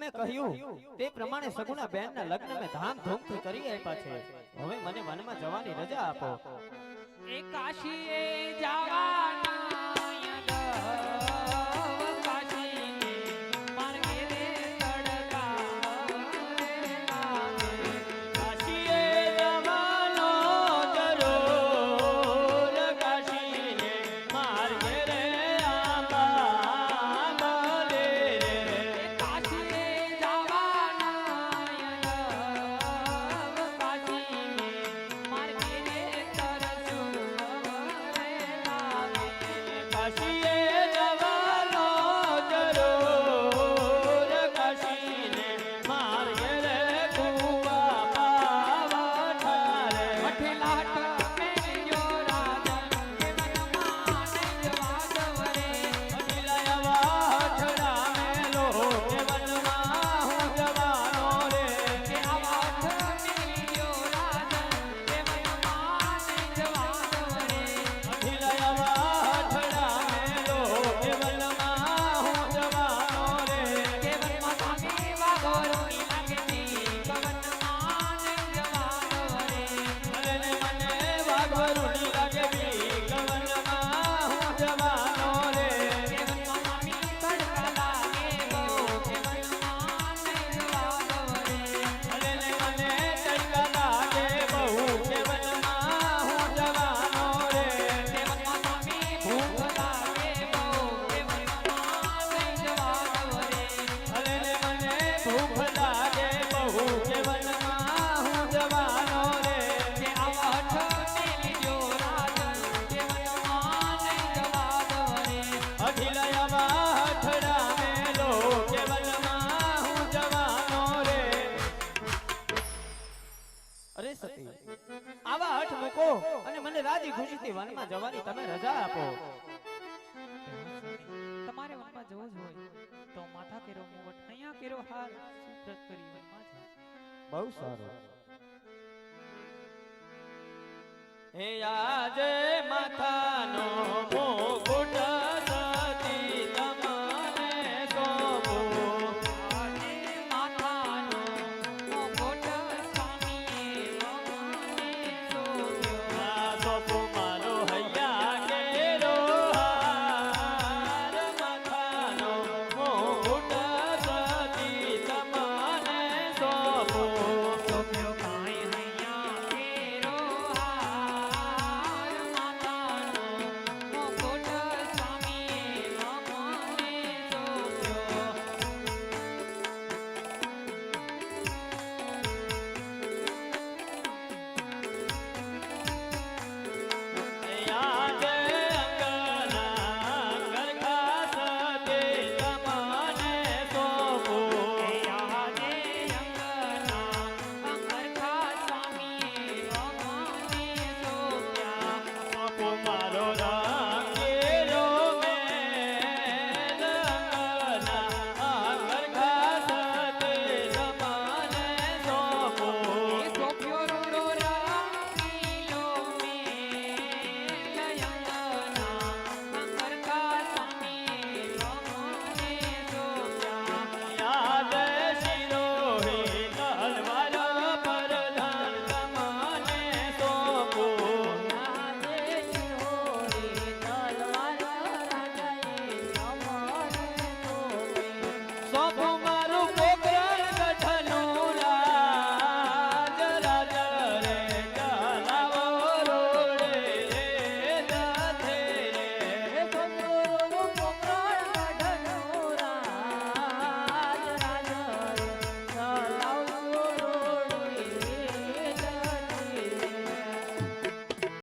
તમે કહ્યું, તે પ્રમાણે સગુણા બહેનના લગ્ન મેં ધામધૂમથી કરી આપ્યા છે. હવે મને મનમાં જવાની રજા આપો. એ કાશીએ ભૂખ લાગે બહુ આવા હઠ મૂકો અને મને રાજી ખુશીથી વનમાં જવાની તમે રજા આપો. બહુ સારું. હે આજે માથાનો મોગુણ